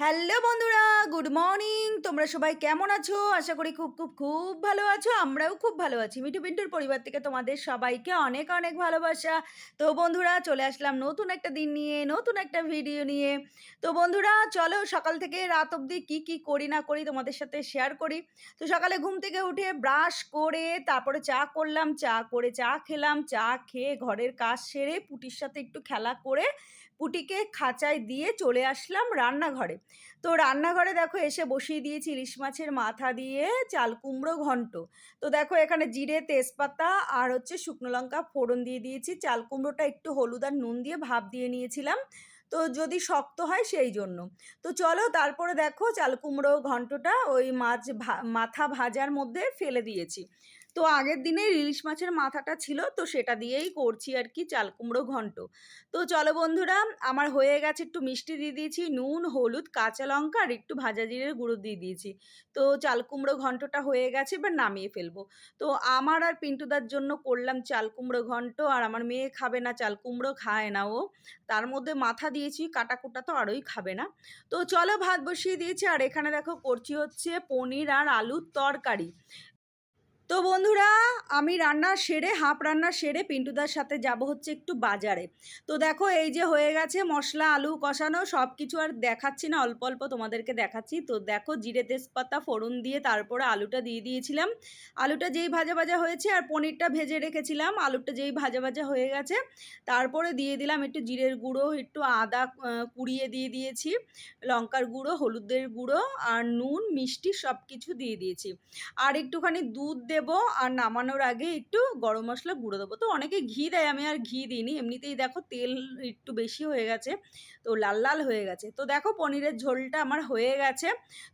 Hello বন্ধুরা, good morning. তোমরা সবাই কেমন আছো? আশা করি খুব খুব খুব ভালো আছো। আমরাও খুব ভালো আছি। মিঠু পিন্টুর পরিবার থেকে তোমাদের সবাইকে অনেক অনেক ভালোবাসা। তো বন্ধুরা, চলে আসলাম নতুন একটা দিন নিয়ে, নতুন একটা ভিডিও নিয়ে। তো বন্ধুরা, চলো সকাল থেকে রাত অবধি কি কি করি, না করি তোমাদের সাথে শেয়ার করি। তো সকালে ঘুম থেকে উঠে ব্রাশ করে, তারপরে চা করলাম। চা করে চা খেলাম। চা খেয়ে ঘরের কাজ সেরে পুটির সাথে একটু খেলা করে পুটিকে খাঁচায় দিয়ে চলে আসলাম রান্নাঘরে। তো রান্নাঘরে দেখো এসে বসিয়ে দিয়েছি ইলিশ মাছের মাথা দিয়ে চাল, কুমড়ো, ঘন্ট। তো দেখো এখানে জিরে, তেজপাতা আর হচ্ছে শুকনো লঙ্কা ফোড়ন দিয়ে দিয়েছি। চাল, কুমড়োটা একটু হলুদ আর নুন দিয়ে ভাপ দিয়ে নিয়েছিলাম। তো যদি শক্ত হয় সেই জন্য। তো চলো তারপরে দেখো চাল, কুমড়ো, ঘন্টটা ওই মাছ মাথা ভাজার মধ্যে ফেলে দিয়েছি। তো আগের দিনে ইলিশ মাছের মাথাটা ছিল, তো সেটা দিয়েই করছি আর কি চাল কুমড়ো ঘন্ট। তো চলো বন্ধুরা, আমার হয়ে গেছে একটু মিষ্টি দিয়ে দিয়েছি, নুন, হলুদ, কাঁচা লঙ্কা আর একটু ভাজা জিরের গুঁড়ো দিয়ে দিয়েছি। তো চাল কুমড়ো ঘন্টটা হয়ে গেছে, এবার নামিয়ে ফেলব। তো আমার আর পিন্টুদার জন্য করলাম চাল কুমড়ো ঘন্ট, আর আমার মেয়ে খাবে না, চাল কুমড়ো খায় না ও। তার মধ্যে মাথা দিয়েছি, কাটা কুটা তো আরোই খাবে না। তো চলো ভাত বসিয়ে দিয়েছি, আর এখানে দেখো করছি হচ্ছে পনির আর আলুর তরকারি। তো বন্ধুরা, আমি রান্না সেরে, হাফ রান্না সেরে পিন্টুদার সাথে যাব হচ্ছে একটু বাজারে। তো দেখো, এই যে হয়ে গেছে মশলা, আলু কষানো সব কিছু আর দেখাচ্ছি না, অল্প অল্প তোমাদেরকে দেখাচ্ছি। তো দেখো, জিরে তেজপাতা, ফোড়ন দিয়ে তারপরে আলুটা দিয়ে দিয়েছিলাম। আলুটা যেই ভাজা ভাজা হয়েছে আর পনিরটা ভেজে রেখেছিলাম, আলুটা যেই ভাজা ভাজা হয়ে গেছে, তারপরে দিয়ে দিলাম একটু জিরের গুঁড়ো, একটু আদা কুড়িয়ে দিয়ে দিয়েছি, লঙ্কার গুঁড়ো, হলুদের গুঁড়ো আর নুন, মিষ্টি সব কিছু দিয়ে দিয়েছি। আর একটুখানি দুধ দেবো আর নামানোর আগে একটু গরম মশলা গুঁড়ো দেবো। তো অনেকে ঘি দেয়, আমি আর ঘি দিইনি। এমনিতেই দেখো তেল একটু বেশি হয়ে গেছে, তো লাল লাল হয়ে গেছে। তো দেখো পনিরের ঝোলটা আমার হয়ে গেছে,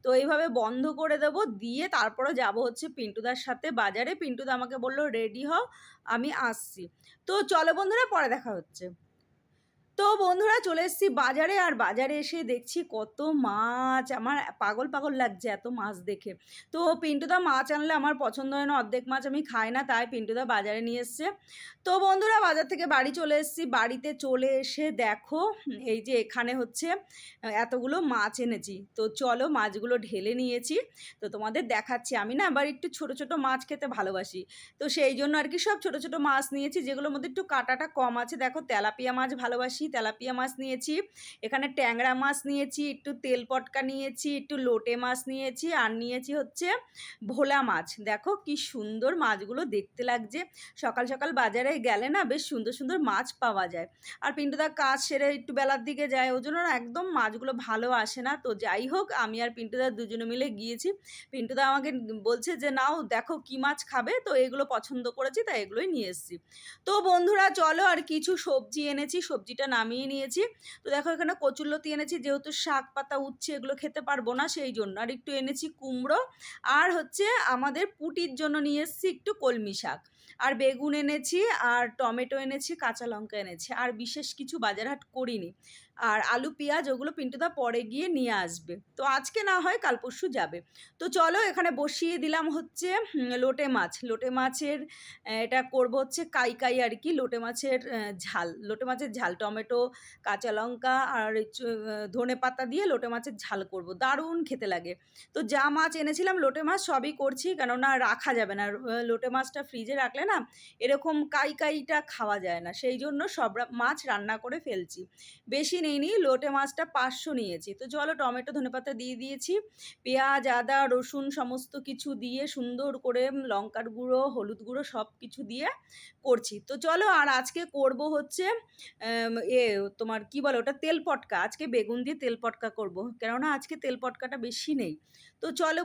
তো এইভাবে বন্ধ করে দেবো, দিয়ে তারপরে যাব হচ্ছে পিন্টুদার সাথে বাজারে। পিন্টুদা আমাকে বলল, রেডি হও, আমি আসছি। তো চলো বন্ধুরা, পরে দেখা হচ্ছে। তো বন্ধুরা চলে এসেছি বাজারে আর বাজারে এসে দেখছি কত মাছ। আমার পাগল পাগল লাগছে এত মাছ দেখে। তো পিন্টুদা মাছ আনলে আমার পছন্দ হয় না, অর্ধেক মাছ আমি খাই না, তাই পিন্টুদা বাজারে নিয়ে এসছে। তো বন্ধুরা বাজার থেকে বাড়ি চলে এসেছি, বাড়িতে চলে এসে দেখো, এই যে এখানে হচ্ছে, এতগুলো মাছ এনেছি। তো চলো মাছগুলো ঢেলে নিয়েছি, তো তোমাদের দেখাচ্ছি। আমি না আবার একটু ছোট ছোট মাছ খেতে ভালোবাসি। তো সেই জন্য আর কি সব ছোট ছোট মাছ নিয়েছি, যেগুলোর মধ্যে একটু কাটাটা কম আছে। দেখো তেলাপিয়া মাছ ভালোবাসি তেলাপিয়া মাছ নিয়েছি, এখানে ট্যাংরা মাছ নিয়েছি, একটু তেল পটকা নিয়েছি, একটু লোটে মাছ নিয়েছি, আর নিয়েছি হচ্ছে ভোলা মাছ। দেখো কি সুন্দর মাছগুলো দেখতে লাগছে। সকাল সকাল বাজারে গেলে না বেশ সুন্দর সুন্দর মাছ পাওয়া যায়। আর পিন্টুদা কাজ সেরে একটু বেলার দিকে যায়, ওই জন্য একদম মাছগুলো ভালো আসে না। তো যাই হোক, আমি আর পিন্টুদা দুজনে মিলে গিয়েছি। পিন্টুদা আমাকে বলছে যে, নাও দেখো কি মাছ খাবে। তো এগুলো পছন্দ করেছি, তাই এগুলোই নিয়ে এসেছি। তো বন্ধুরা, চলো আর কিছু সবজি এনেছি। সবজিটা নামিয়ে নিয়েছি। তো দেখো এখানে কচুরলতি এনেছি, যেহেতু শাক পাতা, উচ্ছে এগুলো খেতে পারব না সেই জন্য আর একটু এনেছি কুমড়ো আর হচ্ছে আমাদের পুটির জন্য নিয়ে এসেছি একটু কলমি শাক। আর বেগুন এনেছি আর টমেটো এনেছি, কাঁচা লঙ্কা এনেছি। আর বিশেষ কিছু বাজার হাট করিনি। আর আলু, পেঁয়াজ ওগুলো পিন্টুদা পরে গিয়ে নিয়ে আসবে। তো আজকে না হয় কাল পরশু যাবে। তো চলো এখানে বসিয়ে দিলাম হচ্ছে লোটে মাছ। লোটে মাছের এটা করব হচ্ছে কাই কাই আর কি। লোটে মাছের ঝাল। লোটে মাছের ঝাল, টমেটো, কাঁচা লঙ্কা আর ধনে পাতা দিয়ে লোটে মাছের ঝাল করব। দারুণ খেতে লাগে। তো যা মাছ এনেছিলাম, লোটে মাছ সবই করছি, কেননা রাখা যাবে না। লোটে মাছটা ফ্রিজে রাখলে না এরকম কাই কাইটা খাওয়া যায় না। সেই জন্য সব মাছ রান্না করে ফেলছি। বেশি নিইনি, লোটে মাছটা পাঁচশো নিয়েছি। তো চলো টমেটো, ধনেপাতা দিয়ে দিয়েছি। পেঁয়াজ, আদা, রসুন সমস্ত কিছু দিয়ে সুন্দর করে লঙ্কার গুঁড়ো, হলুদ গুঁড়ো সব কিছু দিয়ে করছি। তো চলো আর আজকে করব হচ্ছে এ, তোমার কি বলো ওটা, তেল পটকা। আজকে বেগুন দিয়ে তেল পটকা করব, কেননা আজকে তেল পটকাটা বেশি নেই। তো চলো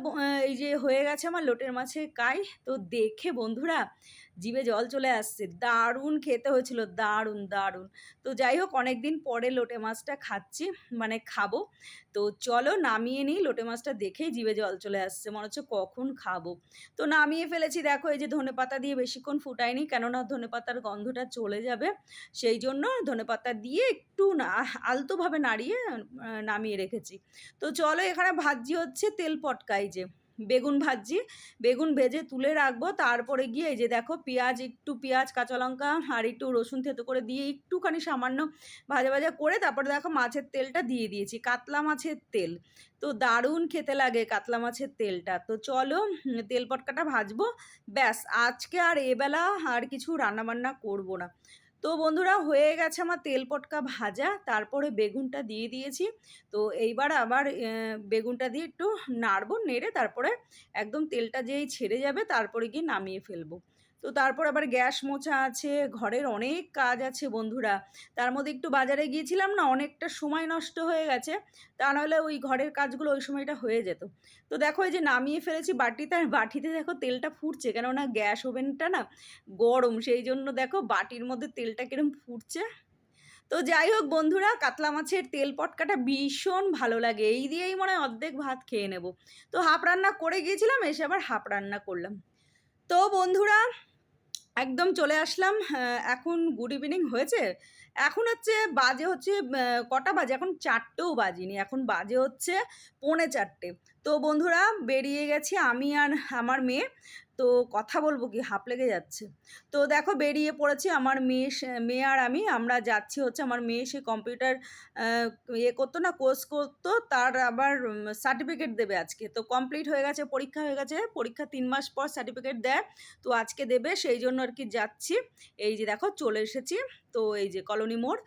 এই যে হয়ে গেছে আমার লোটের মাছে কাই। তো দেখে বন্ধুরা জিভে জল চলে আসছে। দারুণ খেতে হয়েছিল, দারুণ দারুণ। তো যাই হোক অনেক দিন পরে লোটে মাছটা খাচ্ছি মানে খাব। তো চলো নামিয়ে নিই, লোটে মাছটা দেখেই জিভে জল চলে আসছে, মনে হচ্ছে কখন খাব। তো নামিয়ে ফেলেছি, দেখো এই যে ধনে পাতা দিয়ে বেশিক্ষণ ফুটাইনি কেননা ধনে পাতার গন্ধটা চলে যাবে। সেই জন্য ধনে পাতা দিয়ে একটু না, আলতোভাবে নাড়িয়ে নামিয়ে রেখেছি। তো চলো এখানে ভাজি হচ্ছে তেল পটকাই যে। বেগুন ভাজছি, বেগুন ভেজে তুলে রাখব, তারপরে গিয়ে এই যে দেখো পেঁয়াজ, একটু পেঁয়াজ, কাঁচা লঙ্কা আর একটু রসুন থেতো করে দিয়ে একটুখানি সামান্য ভাজা ভাজা করে তারপরে দেখো মাছের তেলটা দিয়ে দিয়েছি, কাতলা মাছের তেল। তো দারুণ খেতে লাগে কাতলা মাছের তেলটা। তো চলো তেল পটকাটা ভাজবো, ব্যাস। আজকে আর এবেলা আর কিছু রান্নাবান্না করব না। তো বন্ধুরা হয়ে গেছে আমার তেল পটকা ভাজা, তারপরে বেগুনটা দিয়ে দিয়েছি। তো এইবার আবার বেগুনটা দিয়ে একটু নাড়বো, নেড়ে তারপরে একদম তেলটা যেই ছেড়ে যাবে তারপরে গিয়ে নামিয়ে ফেলব। তো তারপর আবার গ্যাস মোছা আছে, ঘরের অনেক কাজ আছে বন্ধুরা। তার মধ্যে একটু বাজারে গিয়েছিলাম না, অনেকটা সময় নষ্ট হয়ে গেছে, তা নাহলে ওই ঘরের কাজগুলো ওই সময়টা হয়ে যেত। তো দেখো এই যে নামিয়ে ফেলেছি বাটিতে, আর বাটিতে দেখো তেলটা ফুটছে, কেননা গ্যাস ওভেনটা না গরম, সেই জন্য দেখো বাটির মধ্যে তেলটা কিরম ফুটছে। তো যাই হোক বন্ধুরা, কাতলা মাছের তেল পটকাটা ভীষণ ভালো লাগে, এই দিয়েই মনে হয় অর্ধেক ভাত খেয়ে নেব। তো হাফ রান্না করে গিয়েছিলাম, এসে আবার হাফ রান্না করলাম। তো বন্ধুরা একদম চলে আসলাম এখন গুড ইভিনিং হয়েছে। এখন হচ্ছে বাজে হচ্ছে কটা বাজে? এখন চারটেও বাজিনি, এখন বাজে হচ্ছে পৌনে চারটে। তো বন্ধুরা, বেরিয়ে গেছি আমি আর আমার মেয়ে। তো কথা বলব কি? হাঁপ লেগে যাচ্ছে। তো দেখো বেরিয়ে পড়েছি আমার মেয়ে মেয়ে আর আমি। আমরা যাচ্ছি হচ্ছে আমার মেয়ে সে কম্পিউটার ইয়ে করতো না, কোর্স করতো, তার আবার সার্টিফিকেট দেবে আজকে। তো কমপ্লিট হয়ে গেছে, পরীক্ষা হয়ে গেছে। পরীক্ষা তিন মাস পর সার্টিফিকেট দেয়। তো আজকে দেবে, সেই জন্য আর কি যাচ্ছি। এই যে দেখো চলে এসেছি। তো এই যে কলোনি মোড়,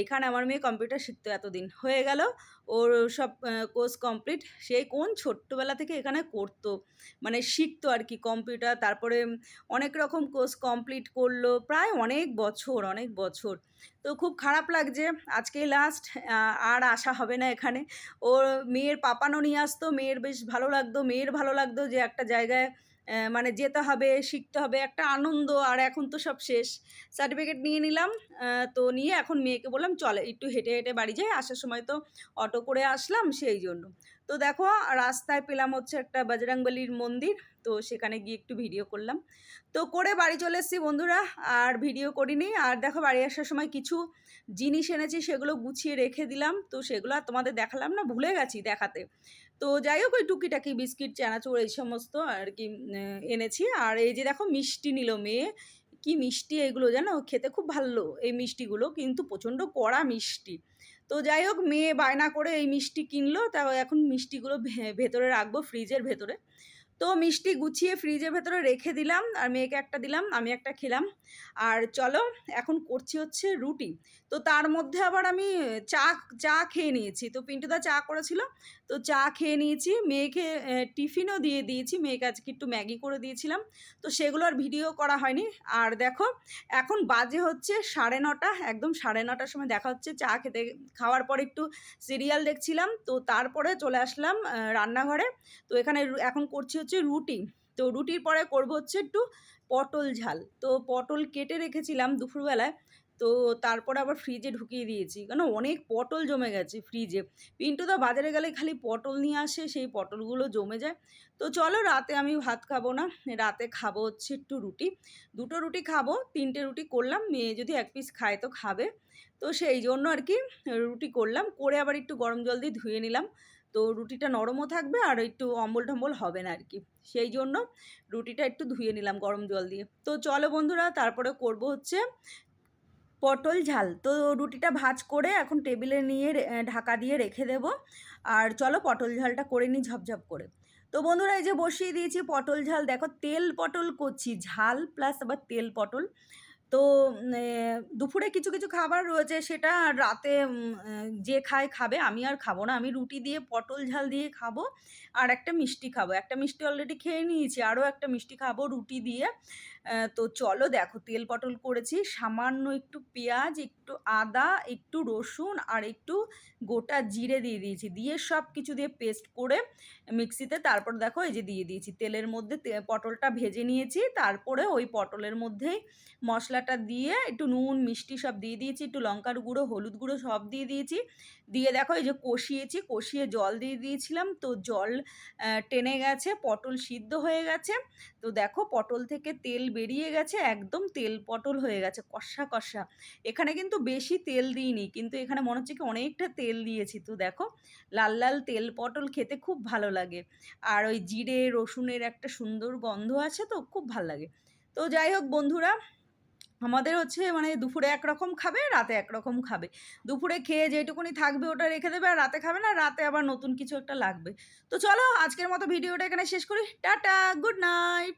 এখানে আমার মেয়ে কম্পিউটার শিখতো এতদিন হয়ে গেল। ওর সব কোর্স কমপ্লিট। সেই কোন ছোট্টবেলা থেকে এখানে করতো? মানে শিখতো আর কি কম্পিউটার, তারপরে অনেক রকম কোর্স কমপ্লিট করল, প্রায় অনেক বছর অনেক বছর। তো খুব খারাপ লাগছে, আজকেই লাস্ট আর আসা হবে না এখানে। ওর মেয়ের পাপানো নিয়ে আসতো, মেয়ের বেশ ভালো লাগতো, মেয়ের ভালো লাগতো যে একটা জায়গায় মানে যেতে হবে, শিখতে হবে, একটা আনন্দ, আর এখন তো সব শেষ। সার্টিফিকেট নিয়ে নিলাম তো নিয়ে এখন মেয়েকে বললাম, চলে, একটু হেঁটে হেঁটে বাড়ি যাই, আসার সময় তো অটো করে আসলাম, সেই জন্য। তো দেখো, রাস্তায় পেলাম হচ্ছে একটা বজরাংবলির মন্দির, তো সেখানে গিয়ে একটু ভিডিও করলাম। তো করে বাড়ি চলে এসেছি বন্ধুরা, আর ভিডিও করিনি। আর দেখো, বাড়ি আসার সময় কিছু জিনিস এনেছি, সেগুলো গুছিয়ে রেখে দিলাম। তো সেগুলো আর তোমাদের দেখালাম না, ভুলে গেছি দেখাতে। তো যাই হোক, ওই টুকিটাকি বিস্কিট, চানাচুর, এই সমস্ত আর কি এনেছি। আর এই যে দেখো, মিষ্টি নিল মেয়ে। কি মিষ্টি এগুলো জানো? খেতে খুব ভালো, এই মিষ্টিগুলো। কিন্তু প্রচণ্ড কড়া মিষ্টি। তো যাই হোক, মেয়ে বায়না করে এই মিষ্টি কিনলো। তা এখন মিষ্টিগুলো ভেতরে রাখব, ফ্রিজের ভেতরে। তো মিষ্টি গুছিয়ে ফ্রিজের ভেতরে রেখে দিলাম আর মেয়েকে একটা দিলাম, আমি একটা খেলাম। আর চলো, এখন করছি হচ্ছে রুটি। তো তার মধ্যে আবার আমি চা চা খেয়ে নিয়েছি। তো পিন্টুদা চা করেছিল, তো চা খেয়ে নিয়েছি। মেয়েকে টিফিনও দিয়ে দিয়েছি। মেয়েকে আজকে একটু ম্যাগি করে দিয়েছিলাম। তো সেগুলো আর ভিডিও করা হয়নি। আর দেখো, এখন বাজে হচ্ছে সাড়ে নটা, একদম সাড়ে নটার সময় দেখা হচ্ছে চা খেতে। খাওয়ার পর একটু সিরিয়াল দেখছিলাম। তো তারপরে চলে আসলাম রান্নাঘরে। তো এখানে এখন করছি হচ্ছে রুটি। তো রুটির পরে করব হচ্ছে একটু পটল ঝাল। তো পটল কেটে রেখেছিলাম দুপুরবেলায়। তো তারপর আবার ফ্রিজে ঢুকিয়ে দিয়েছি। কেন? অনেক পটল জমে গেছে ফ্রিজে পিন্টুদা বাজারে গেলে খালি পটল নিয়ে আসে, সেই পটলগুলো জমে যায়। তো চলো রাতে আমি ভাত খাব না, রাতে খাব হচ্ছে একটু রুটি। দুটো রুটি খাব, তিনটে রুটি করলাম, মেয়ে যদি এক পিস খায় তো খাবে। তো সেই জন্য আর কি রুটি করলাম, করে আবার একটু গরম জল দিয়ে ধুয়ে নিলাম। তো রুটিটা নরমও থাকবে আর একটু অম্বল টম্বল হবে না আর কি সেই জন্য রুটিটা একটু ধুয়ে নিলাম গরম জল দিয়ে। তো চলো বন্ধুরা, তারপরে করব হচ্ছে পটল ঝাল। তো রুটিটা ভাজ করে এখন টেবিলে নিয়ে ঢাকা দিয়ে রেখে দেব। আর চলো পটল ঝালটা করে নিই ঝপঝপ করে। তো বন্ধুরা, এই যে বসিয়ে দিয়েছি পটল ঝাল। দেখো তেল পটল করছি, ঝাল প্লাস আবার তেল পটল। তো দুপুরে কিছু কিছু খাবার রয়েছে সেটা রাতে যে খায় খাবে, আমি আর খাব না। আমি রুটি দিয়ে পটল ঝাল দিয়ে খাব আর একটা মিষ্টি খাব। একটা মিষ্টি অলরেডি খেয়ে নিয়েছি, আরও একটা মিষ্টি খাব রুটি দিয়ে। তো চলো দেখো, তেল পটল করেছি, সামান্য একটু পেঁয়াজ, একটু আদা, একটু রসুন আর একটু গোটা জিরে দিয়ে দিয়েছি। দিয়ে সব কিছু দিয়ে পেস্ট করে মিক্সিতে তারপর দেখো এই যে দিয়ে দিয়েছি। তেলের মধ্যে পটলটা ভেজে নিয়েছি, তারপরে ওই পটলের মধ্যেই মশলাটা দিয়ে একটু নুন, মিষ্টি সব দিয়ে দিয়েছি, একটু লঙ্কার গুঁড়ো, হলুদ গুঁড়ো সব দিয়ে দিয়েছি। দিয়ে দেখো এই যে কষিয়েছি, কষিয়ে জল দিয়ে দিয়েছিলাম, তো জল টেনে গেছে, পটল সিদ্ধ হয়ে গেছে। তো দেখো পটল থেকে তেল বেরিয়ে গেছে, একদম তেল পটল হয়ে গেছে, কষা কষা। এখানে কিন্তু বেশি তেল দিইনি, কিন্তু এখানে মনে হচ্ছে কি অনেকটা তেল দিয়েছি। তো দেখো, লাল লাল তেল পটল খেতে খুব ভালো লাগে। আর ওই জিরে, রসুনের একটা সুন্দর গন্ধ আছে তো, খুব ভালো লাগে। তো যাই হোক বন্ধুরা, আমাদের হচ্ছে মানে দুপুরে একরকম খাবে, রাতে একরকম খাবে। দুপুরে খেয়ে যেটুকুনি থাকবে ওটা রেখে দেবে, আর রাতে খাবে না, রাতে আবার নতুন কিছু একটা লাগবে। তো চলো, আজকের মতো ভিডিওটা এখানে শেষ করি। Tata, good night.